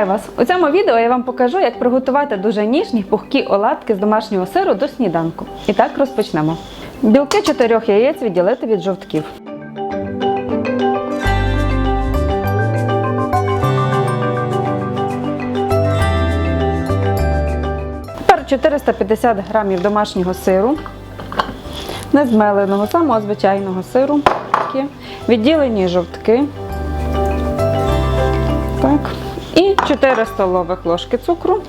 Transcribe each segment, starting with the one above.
Вітаю вас! У цьому відео я вам покажу, як приготувати дуже ніжні пухкі оладки з домашнього сиру до сніданку. І так розпочнемо. Білки чотирьох яєць відділити від жовтків. Тепер 450 грамів домашнього сиру, незмеленого, самого звичайного сиру, відділені жовтки. Так. І 4 столових ложки цукру.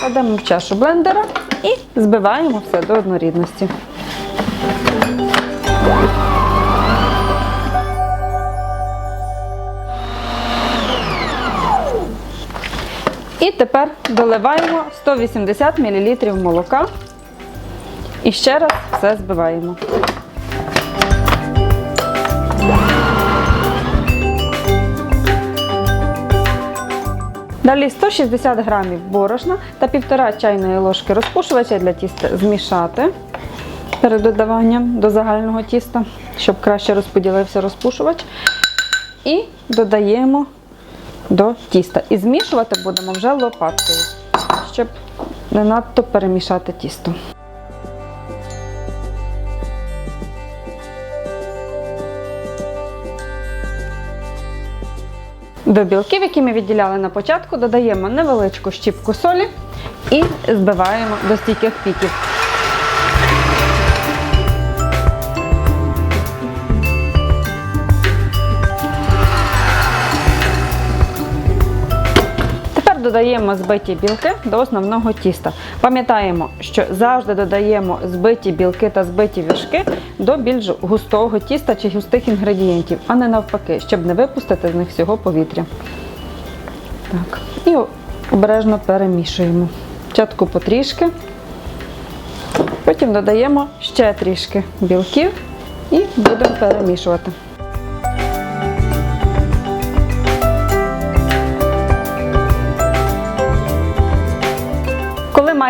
Кладемо в чашу блендера і збиваємо все до однорідності. І тепер доливаємо 180 мл молока і ще раз все збиваємо. Далі 160 грамів борошна та 1,5 чайної ложки розпушувача для тіста змішати перед додаванням до загального тіста, щоб краще розподілився розпушувач. І додаємо до тіста. І змішувати будемо вже лопаткою, щоб не надто перемішати тісто. До білків, які ми відділяли на початку, додаємо невеличку щіпку солі і збиваємо до стійких піків. Додаємо збиті білки до основного тіста. Пам'ятаємо, що завжди додаємо збиті білки та збиті віршки до більш густого тіста чи густих інгредієнтів, а не навпаки, щоб не випустити з них всього повітря. Так. І обережно перемішуємо. Спочатку потрішки, потім додаємо ще трішки білків і будемо перемішувати.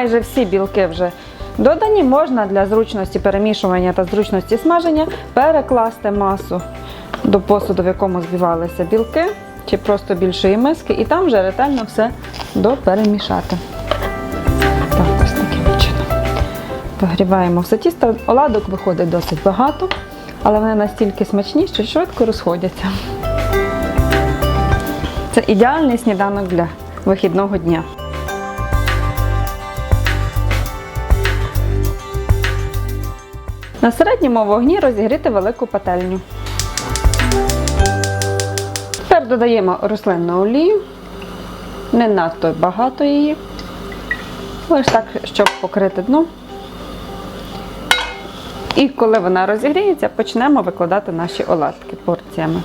Майже всі білки вже додані, можна для зручності перемішування та зручності смаження перекласти масу до посуду, в якому збивалися білки, чи просто більшої миски, і там вже ретельно все доперемішати. Так, ось таким чином. Погріваємо все тісто. Оладок виходить досить багато, але вони настільки смачні, що швидко розходяться. Це ідеальний сніданок для вихідного дня. На середньому вогні розігріти велику пательню. Тепер додаємо рослинну олію, не надто багато її, лише так, щоб покрити дно. І коли вона розігріється, почнемо викладати наші оладки порціями.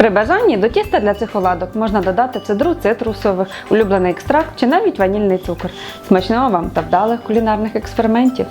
При бажанні до тіста для цих оладок можна додати цедру цитрусових, улюблений екстракт чи навіть ванільний цукор. Смачного вам та вдалих кулінарних експериментів!